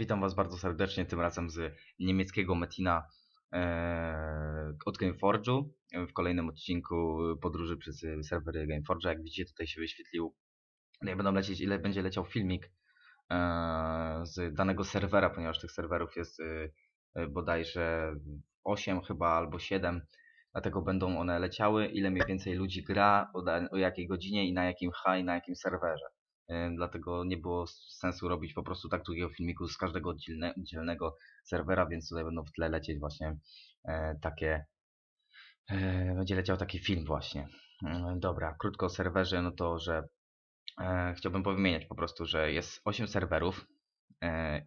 Witam Was bardzo serdecznie, tym razem z niemieckiego Metina e, od Gameforge'u w kolejnym odcinku podróży przez serwery Gameforge'a. Jak widzicie tutaj się wyświetlił, jak będą lecieć, ile będzie leciał filmik e, z danego serwera, ponieważ tych serwerów jest e, bodajże 8 chyba albo 7, dlatego będą one leciały, ile mniej więcej ludzi gra, o, o jakiej godzinie i na jakim high, na jakim serwerze. E, Dlatego nie było sensu robić po prostu tak długiego filmiku z każdego oddzielne, oddzielnego serwera, więc tutaj będą w tle lecieć właśnie e, takie. E, będzie leciał taki film właśnie. Dobra, krótko o serwerze, no to że chciałbym powymieniać po prostu, że jest 8 serwerów.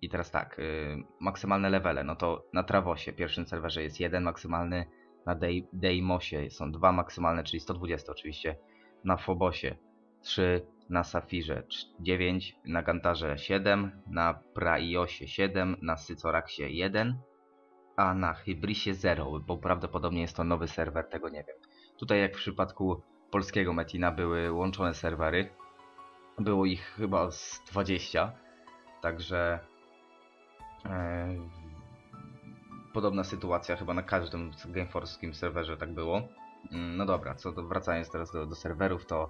I teraz tak, e, maksymalne levele, no to na Trawosie, pierwszym serwerze jest jeden maksymalny, na Dei- Deimosie są dwa maksymalne, czyli 120 oczywiście, na Fobosie 3, na Safirze 9, na Gantarze 7, na Praiosie 7, na Sycoraksie 1, a na Hybrisie 0, bo prawdopodobnie jest to nowy serwer, tego nie wiem. Tutaj jak w przypadku polskiego Metina były łączone serwery, było ich chyba z 20, także e, podobna sytuacja chyba na każdym gameforskim serwerze tak było. Mm, No dobra, co do, wracając teraz do, do serwerów, to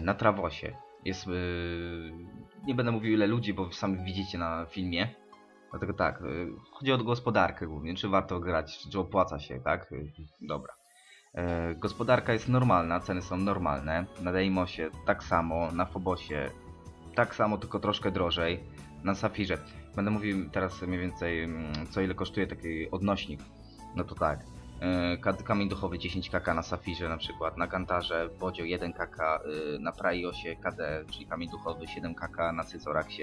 na Trawosie jest. Yy, nie będę mówił ile ludzi, bo sami widzicie na filmie. Dlatego tak, yy, chodzi o gospodarkę głównie, czy warto grać, czy opłaca się, tak? Dobra. E, gospodarka jest normalna, ceny są normalne. Na Deimosie tak samo, na Fobosie tak samo, tylko troszkę drożej. Na Safirze. Będę mówił teraz mniej więcej, mm, co ile kosztuje taki odnośnik. No to tak. Kad- Kamień duchowy 10 kk na Safirze na przykład, na Kantarze Bodzio 1 kk, yy, na Praiosie KD, czyli kamień duchowy 7 kk, na Sycoraksie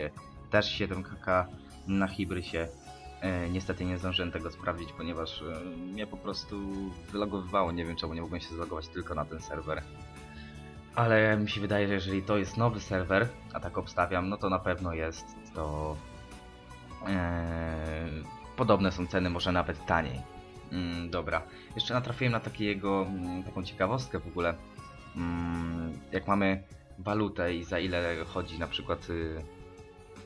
też 7 kk, na Hybrysie yy, niestety nie zdążyłem tego sprawdzić, ponieważ mnie po prostu wylogowywało, nie wiem czemu nie mogłem się zalogować tylko na ten serwer. Ale mi się wydaje, że jeżeli to jest nowy serwer, a tak obstawiam, no to na pewno jest to Eee, podobne są ceny, może nawet taniej. Mm, dobra, jeszcze natrafiłem na takiego, mm, taką ciekawostkę w ogóle. Mm, jak mamy walutę i za ile chodzi na przykład y,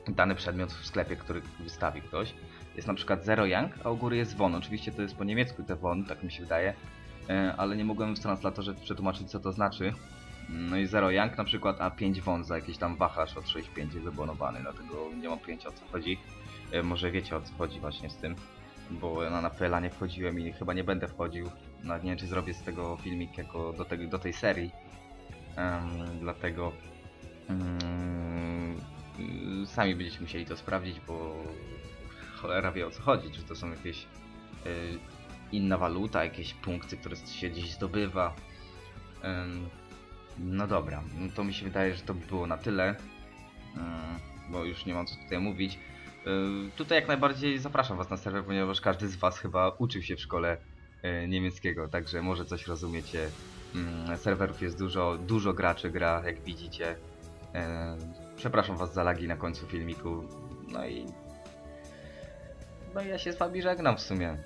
dany przedmiot w sklepie, który wystawi ktoś, jest na przykład 0 yang, a u góry jest won. Oczywiście to jest po niemiecku te won, tak mi się wydaje, e, ale nie mogłem w translatorze przetłumaczyć co to znaczy. No i 0 yang na przykład, a 5 won za jakiś tam wachlarz od 6,5 jest zabonowany, dlatego nie mam pojęcia o co chodzi. E, Może wiecie o co chodzi właśnie z tym, bo na Napela nie wchodziłem i chyba nie będę wchodził. Nawet nie wiem czy zrobię z tego filmik jako do, tego, do tej serii. Em, dlatego y, sami będziecie musieli to sprawdzić, bo cholera wie o co chodzi. Czy to są jakieś y, inna waluta, jakieś punkty, które się gdzieś zdobywa. Em, no dobra, no to mi się wydaje, że to by było na tyle, Mm, bo już nie mam co tutaj mówić. Y, Tutaj jak najbardziej zapraszam Was na serwer, ponieważ każdy z Was chyba uczył się w szkole y, niemieckiego, także może coś rozumiecie. Mm, Serwerów jest dużo, dużo graczy gra, jak widzicie. Y, Przepraszam Was za lagi na końcu filmiku. No i. No i ja się z Wami żegnam w sumie.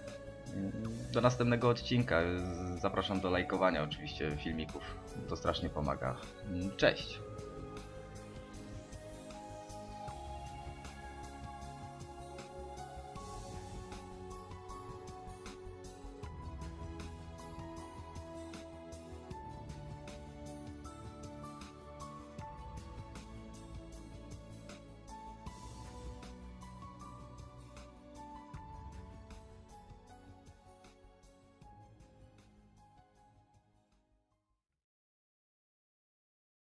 Do następnego odcinka. Zapraszam do lajkowania oczywiście filmików. To strasznie pomaga. Y, Cześć.